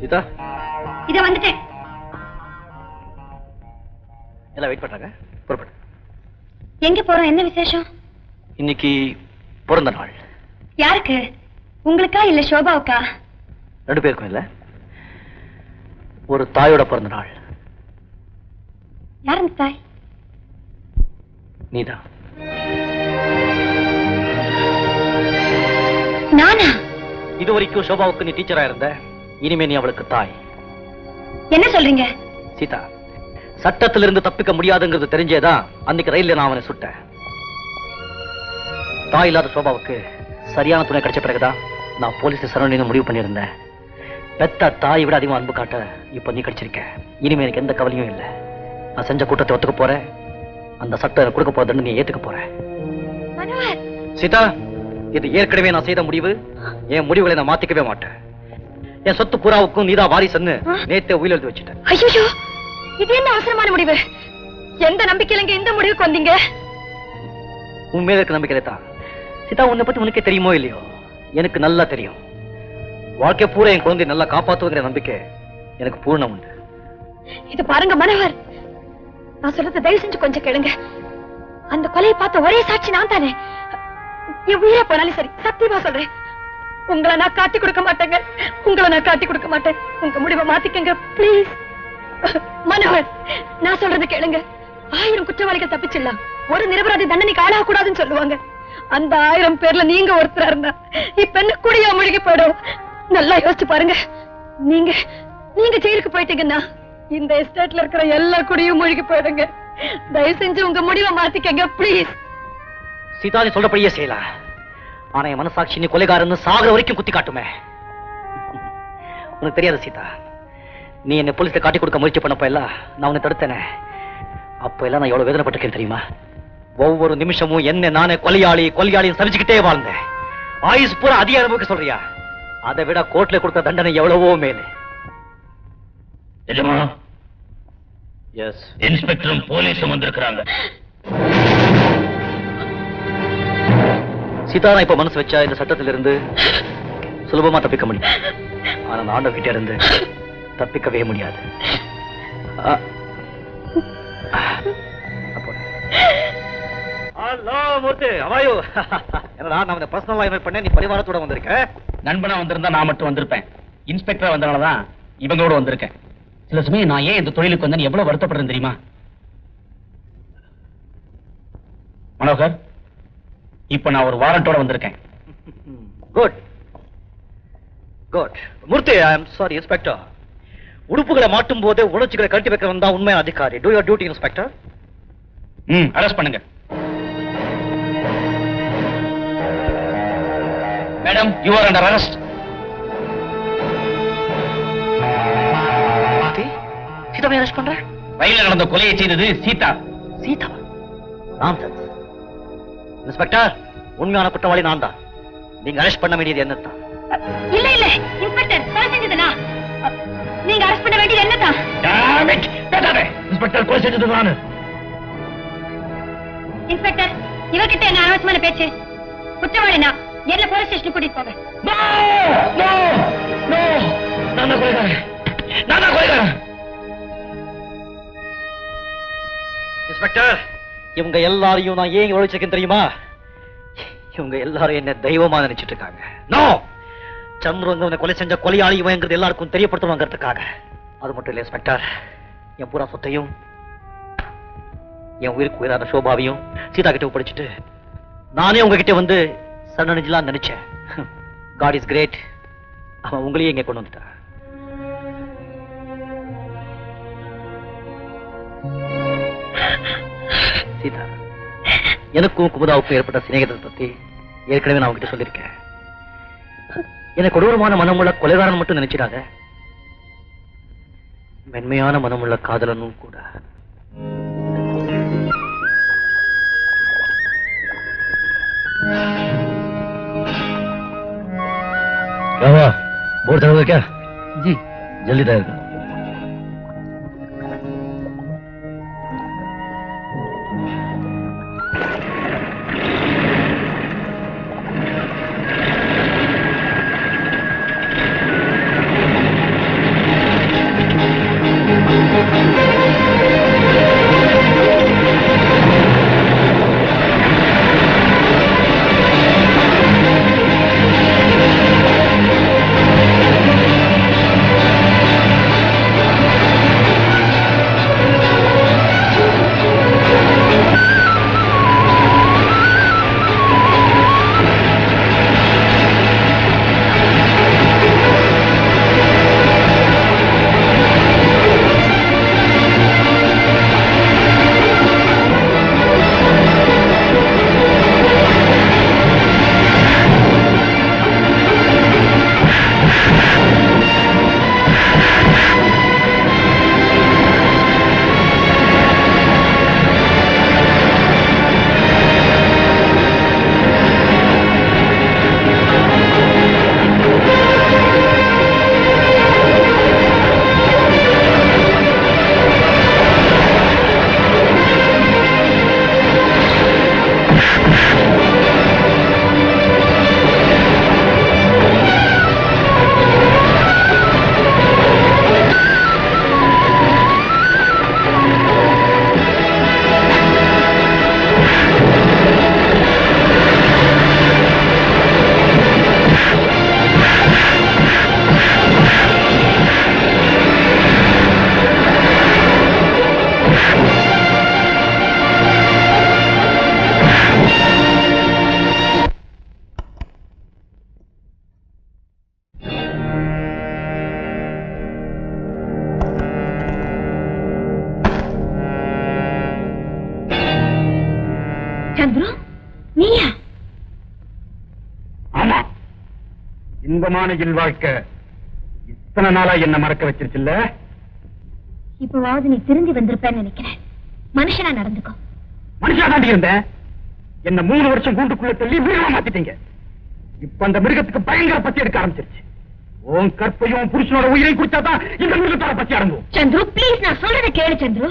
சீதா? இத வந்துட்டேன். எல்லாம் வெயிட் பண்றாங்க. புறப்படு. எங்க போறோம்? என்ன விசேஷம்? இன்னைக்கு பிறந்த நாள். யாருக்கு? உங்களுக்கா இல்ல சோபாவுக்கா ரெண்டு பேருக்கும் இல்ல. ஒரு தாயோட பிறந்த நாள். யார் தாய்? நீதான் நானா? இது வரைக்கும் சோபாவுக்கு நீ டீச்சரா இருந்த? இனிமே நீ அவளுக்கு தாய். என்ன சொல்றீங்க? சீதா சட்டத்திலிருந்து தப்பிக்க முடியாதுங்கிறது தெரிஞ்சேதான் அன்னைக்கு ரயில்ல நான் அவனை சுட்டேன். தாய் இல்லாத சோபாவுக்கு சரியான துணை கிடைச்ச பிறகுதான் நான் போலீஸ் சரௌண்டிங் முடிவு பண்ணியிருந்தேன். பெத்த தாயை விட அதிகமா அன்பு காட்ட இப்ப நீ கிடைச்சிருக்க. இனிமே எனக்கு எந்த கவலையும் இல்லை. நான் செஞ்ச கூட்டத்தை ஒத்துக்க போறேன். அந்த சட்டம் கொடுக்க போற தண்டனை நீ ஏத்துக்க மனோகர்! சீதா இது ஏற்கனவே நான் செய்த முடிவு. என் முடிவுகளை நான் மாத்திக்கவே மாட்டேன். என் சொத்து புறாவுக்கும் நீதான் வாரிசுன்னு நேத்தே உயிர் எழுதி வச்சுட்டேன். ஐயோ இது என்ன அவசரமான முடிவு? எந்த நம்பிக்கையில இங்க இந்த முடிவுக்கு வந்தீங்க? உன் மேல இருக்க நம்பிக்கை தான். சீதா உன்னை பத்தி உனக்கே தெரியுமோ இல்லையோ? எனக்கு நல்லா தெரியும். வாழ்க்கை பூரா என் குழந்தை நல்லா காப்பாத்துவங்கிற நம்பிக்கை எனக்கு பூர்ணம் உண்டு. இது பாருங்க மனோகர். நான் சொல்றத தயவு செஞ்சு கொஞ்சம் கேளுங்க. அந்த கொலையை பார்த்த ஒரே சாட்சி நான் தானே. என் உயிரே போனாலும் சரி சத்தியமா சொல்றேன். உங்களை நான் காட்டி கொடுக்க மாட்டேங்க. உங்களை நான் காட்டி கொடுக்க மாட்டேன். உங்க முடிவை மாத்திக்கங்க பிளீஸ் மனோகர் நான் சொல்றது கேளுங்க. ஆயிரம் குற்றவாளிகள் தப்பிச்சிடலாம். ஒரு நிரபராதி தண்டனைக்கு ஆளாக கூடாதுன்னு சொல்லுவாங்க. அந்த ஆயிரம் பேர்ல நீங்க ஒருத்தரா இருந்தா இப்ப என்ன குடியா முழுகி போயிடும்? நல்லா யோசிச்சு பாருங்க. நீங்க நீங்க ஜெயிலுக்கு போயிட்டீங்கன்னா இந்த எஸ்டேட்ல இருக்கிற எல்லா குடியும் மூழ்கி போயிடுங்க. தயவு செஞ்சு உங்க முடிவை மாத்திக்கங்க ப்ளீஸ் சீதாதி சொல்றபடியே செய்யலாம். ஆனா என் மனசாட்சி நீ கொலைகாரன்னு சாகுற வரைக்கும் குத்தி காட்டுமே. உனக்கு தெரியாது சீதா. நீ என்னை போலீஸ்ல காட்டி கொடுக்க முயற்சி பண்ணப்ப எல்லாம் நான் உன்னை தடுத்தேனே. அப்ப எல்லாம் நான் எவ்வளவு வேதனைப்பட்டிருக்கேன் தெரியுமா? ஒவ்வொரு நிமிஷமும் என்ன நானே கொலையாளி கொலையாளின்னு சமைச்சுக்கிட்டே வாழ்ந்தேன் ஆயுஸ் பூரா அதிக அனுபவிக்க சொல்றியா? அதை விட கோர்ட்ல கொடுத்த தண்டனை எவ்வளவோ மேலே. எஜமா எஸ் இன்ஸ்பெக்டரும் போலீஸும் வந்திருக்கிறாங்க. சீதா நான் இப்ப மனசு வச்சா இந்த சட்டத்திலிருந்து சுலபமா தப்பிக்க முடியும். ஆனா நான் ஆண்டவர்கிட்ட இருந்து தப்பிக்கவே முடியாது. பரிவாரத்தோட வந்திருக்க? நண்பனா வந்திருந்தா நான் மட்டும் வந்திருப்பேன். இன்ஸ்பெக்டரா வந்தனாலதான் இவங்களோட வந்திருக்கேன். சில சமயம் நான் ஏன் இந்த தொழிலுக்கு வந்தேன்னு எவ்வளவு வருத்தப்படுறேன் தெரியுமா? மனோகர்? இப்ப நான் ஒரு வாரண்டோட வந்திருக்கேன். Good good Murthy I am sorry inspector உடுப்புகளை மாட்டும் போது உணர்ச்சிகளை கழட்டி வைக்கிறவன் தான் உண்மையான அதிகாரி. டூ யோர் டியூட்டி இன்ஸ்பெக்டர் ம் அரெஸ்ட் பண்ணுங்க. Madam you are under arrest சீதாவை அரெஸ்ட் பண்ற? ரயில்ல நடந்த கொலையை செய்தது சீதா. சீதாவா? நான்சென்ஸ் இன்ஸ்பெக்டர் உண்மையான குற்றவாளி நான் தான் நீங்க அரெஸ்ட் பண்ண வேண்டியது என்னத்தான் இல்ல இல்ல இன்ஸ்பெக்டர் கொலை செஞ்சதுனா நீங்க அரெஸ்ட் பண்ண வேண்டியது என்னதான்! பேசாதே. இன்ஸ்பெக்டர் கொலை செஞ்சது நானு இன்ஸ்பெக்டர் இவர்கிட்ட என்ன அனாவசியமான பேச்சு குற்றவாளினா என்ன போலீஸ் ஸ்டேஷன் கூட்டிட்டு போங்க! No! No! நான் தான் கொலைகாரன். நான் தான் கொலைகாரன். இன்ஸ்பெக்டர் இவங்க எல்லாரையும் நான் ஏன் ஒழிச்சிருக்கேன் தெரியுமா? இவங்க எல்லாரும் என்ன தெய்வமா நினைச்சிட்டு இருக்காங்க நோ சந்துரு வந்து கொலை செஞ்ச கொலையாளி இவங்கிறது எல்லாருக்கும் தெரியப்படுத்துவாங்கிறதுக்காக அது மட்டும் இல்ல இன்ஸ்பெக்டர் என் பூரா சொத்தையும் என் உயிருக்கு உயிரான சோபாவையும் சீதா கிட்ட ஒப்படைச்சிட்டு நானே உங்ககிட்ட வந்து சரணடைஞ்சலாம் நினைச்சேன். காட் இஸ் கிரேட் அவன் உங்களையே இங்கே கொண்டு வந்துட்டான். சீதா எனக்கும் குமுதாவுக்கும் ஏற்பட்ட சிநேகத்தை பத்தி ஏற்கனவே நான் உங்ககிட்ட சொல்லியிருக்கேன் என்னை கொடூரமான மனமுள்ள கொலைகாரன் மட்டும் நினைச்சிடாத மென்மையான மனமுள்ள காதலனும் கூட बोर्ड चढ़ोगे क्या जी जल्दी तैयार करो இன்பமான இல்வாழ்க்கை இத்தனை நாளா என்ன மறக்க வச்சிருச்சுல்ல? இப்பவாவது நீ திரும்பி வந்திருப்பேன்னு நினைக்கிறேன். மனுஷனா நடந்துக்கோ. மனுஷா தாண்டி இருந்தேன். என்ன மூணு வருஷம் கூண்டுக்குள்ள தள்ளி மிருகமா மாத்திட்டீங்க. இப்ப அந்த மிருகத்துக்கு பயங்கர பத்தி எடுக்க ஆரம்பிச்சிருச்சு. உன் கற்பையும் புருஷனோட உயிரை குடிச்சாதான் இந்த மிருகத்தோட பத்தி அடங்கும். சந்துரு ப்ளீஸ் நான் சொல்றதை கேளு சந்துரு.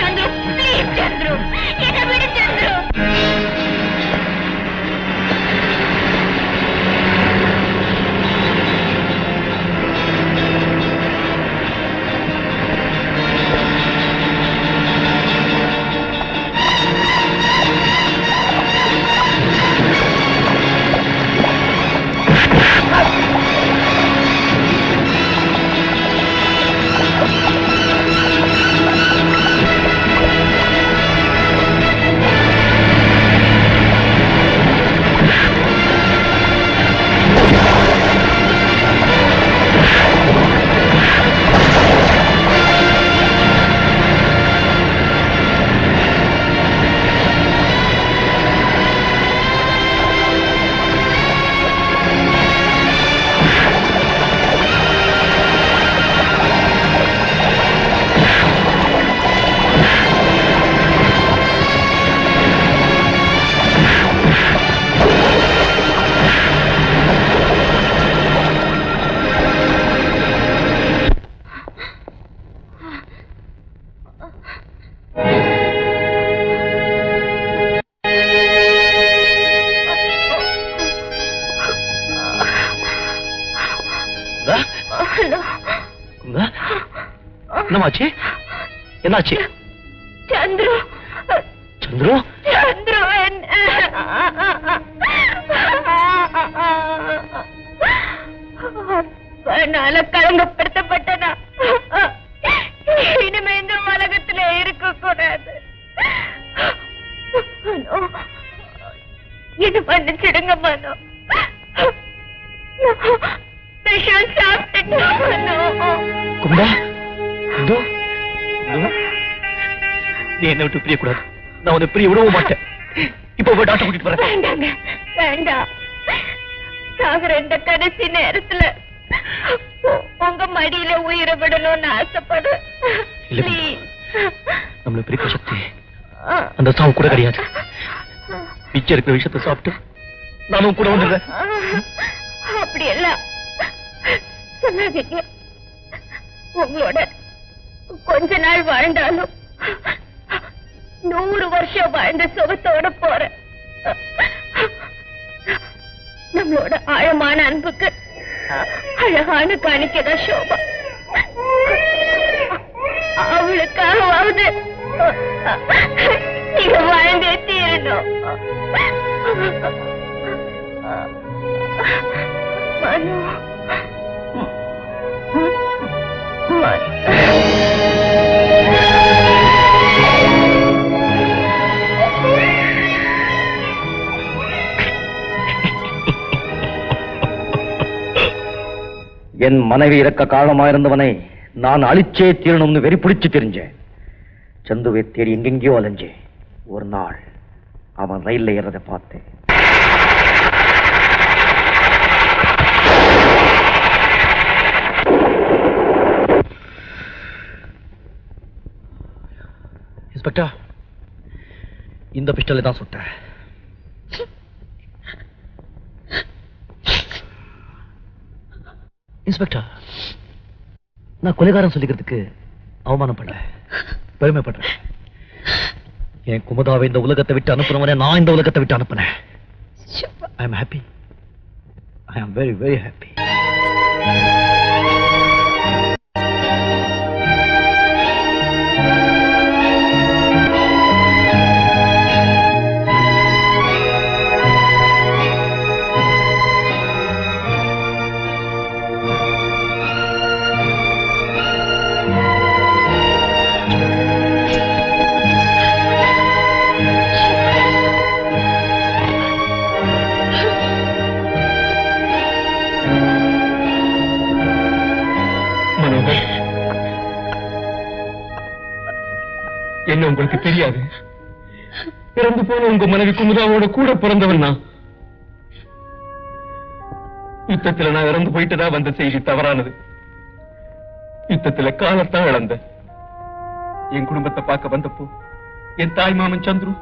சந்துரு ப்ளீஸ் சந்துரு. என்னாச்சு சந்துரு. சந்துரு? சந்துரு என்னால கலங்கப்படுத்தப்பட்டனா? இனிமே இந்த உலகத்துல இருக்க கூடாது இது மன்னிச்சிடுங்க மனோ. விஷம் சாப்பிட்டுட்டேன் மனோ. குமுதா இந்தோ இந்தோ. நீ என்ன விட்டு பிரியக்கூடாது. நான் உன்னை பிரிய விடவும் மாட்டேன். இப்போ போய் டாக்டர் கூட்டிட்டு வரேன். வேண்டாங்க வேண்டாம். சாகுற இந்த கடைசி நேரத்துல உங்க மடியில உயிரை விடணும்னு ஆசைப்படுறேன். நம்மள பிரிக்க சக்தி அந்த சாவு கூட கிடையாது. மிச்சம் இருக்கிற விஷயத்தை சாப்பிட்டு நானும் கூட வந்துடுறேன். அப்படி எல்லாம் சொல்லாதீங்க. உங்களோட கொஞ்ச நாள் வாழ்ந்தாலும் நூறு வருஷம் வாழ்ந்த சுகத்தோட போறேன். நம்மளோட ஆழமான அன்புக்கு அழகான காணிக்கதான் சோபா அவளுக்காகவாவது நீங்க வாழ்ந்தே தீரணும். மனோ என் மனைவி இறக்க காரணமாயிருந்தவனை நான் அழிச்சே தீரணும்னு வெறி பிடிச்சு தெரிஞ்சேன். சந்துவை தேடி எங்கெங்கேயோ அலைஞ்சேன். ஒரு நாள் அவன் ரயில்ல ஏறதை பார்த்தேன். இன்ஸ்பெக்டர் இந்த பிஸ்டலை தான் சுட்டேன். இன்ஸ்பெக்டர் நான் கொலைகாரன் சொல்லிக்கிறதுக்கு அவமானப்படல. பெருமைப்படுறேன் என் குமுதாவை இந்த உலகத்தை விட்டு அனுப்புறவனே நான் இந்த உலகத்தை விட்டு அனுப்புனேன். I am happy I am very very happy என்ன உங்களுக்கு தெரியாது. இறந்து போன உங்க மனைவி குமுதாவோட கூட பிறந்தவன் நான். யுத்தத்துல நான் இறந்து போயிட்டதா வந்த செய்தி தவறானது. யுத்தத்துல காலத்தான் இழந்த. என் குடும்பத்தை பார்க்க வந்தப்போ என் தாய் மாமன் சந்துரு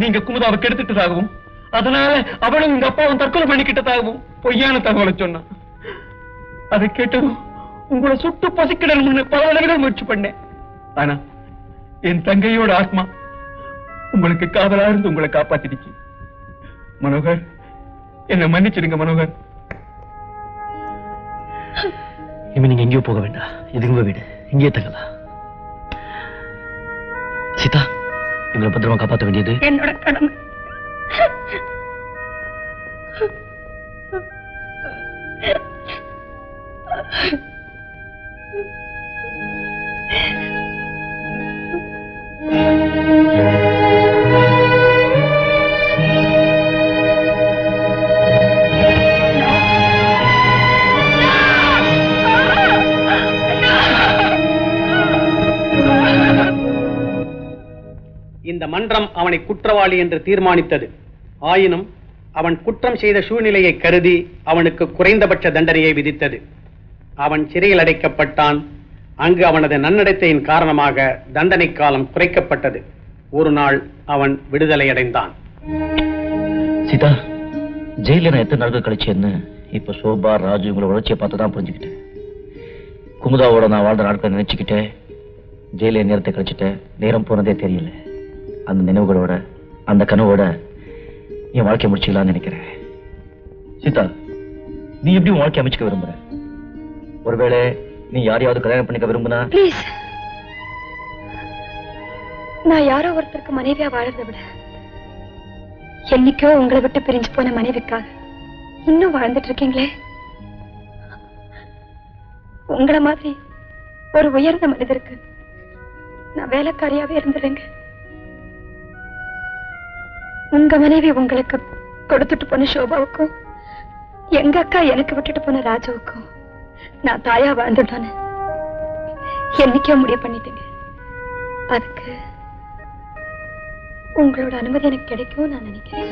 நீங்க குமுதாவை கெடுத்துட்டதாகவும் அதனால அவளும் உங்க அப்பாவும் தற்கொலை பண்ணிக்கிட்டதாகவும் பொய்யான தகவலை சொன்னான். அதை கேட்டதும் உங்களை சுட்டு பசிக்கிடணும்னு பல தடவைகள் முயற்சி பண்ணேன். ஆனா என் தங்கையோட ஆத்மா உங்களுக்கு காதலா இருந்து உங்களை காப்பாத்திடுச்சு. மனோகர் என்ன மன்னிச்சிடுங்க மனோகர். இனிமே நீங்க எங்கேயோ போக வேண்டாம். இது உங்க வீடு. இங்கேயே தங்கலாம். சீதா எங்களை பத்திரமா காப்பாற்ற வேண்டியது? என்னோட கடமை. இந்த மன்றம் அவனை குற்றவாளி என்று தீர்மானித்தது. ஆயினும் அவன் குற்றம் செய்த சூழ்நிலையை கருதி அவனுக்கு குறைந்தபட்ச தண்டனையை விதித்தது. அவன் சிறையில் அடைக்கப்பட்டான். அங்கு அவனது நன்னடத்தையின் காரணமாக தண்டனை காலம் குறைக்கப்பட்டது. ஒரு நாள் அவன் விடுதலை அடைந்தான். சீதா ஜெயில நான் எத்தனை நாட்கள் கழிச்சேன்னு இப்ப சோபா ராஜு உங்களை வளர்ச்சியை பார்த்து தான் புரிஞ்சுக்கிட்டேன். குமுதாவோட நான் வாழ்ந்த நாட்களை நினைச்சுக்கிட்டேன். ஜெயில நேரத்தை கழிச்சுட்டேன். நேரம் போனதே தெரியல. அந்த நினைவுகளோட அந்த கனவோட என் வாழ்க்கை முடிச்சுக்கலாம்னு நினைக்கிறேன். சீதா நீ எப்படி உன் வாழ்க்கை அமைச்சுக்க விரும்புற? ஒருவேளை நீ யாரையாவது கல்யாணம் பண்ணிக்க விரும்புனா? ப்ளீஸ் நான் யாரோ ஒருத்தருக்கு மனைவியா வாழறதை விட என்னைக்கோ உங்களை விட்டு பிரிஞ்சு போன மனைவிக்காக இன்னும் வாழ்ந்துட்டு இருக்கீங்களே? உங்களை மாதிரி ஒரு உயர்ந்த மனிதருக்கு நான் வேலைக்காரியாவே இருந்துடுறேங்க. உங்க மனைவி உங்களுக்கு கொடுத்துட்டு போன சோபாவுக்கும் எங்க அக்கா எனக்கு விட்டுட்டு போன ராஜாவுக்கும் நான் தாயா வாழ்ந்துட்டோன்னு என்னைக்கோ முடிவு பண்ணிட்டேங்க. அதுக்கு உங்களோட அனுமதி எனக்கு கிடைக்கும் நான் நினைக்கிறேன்.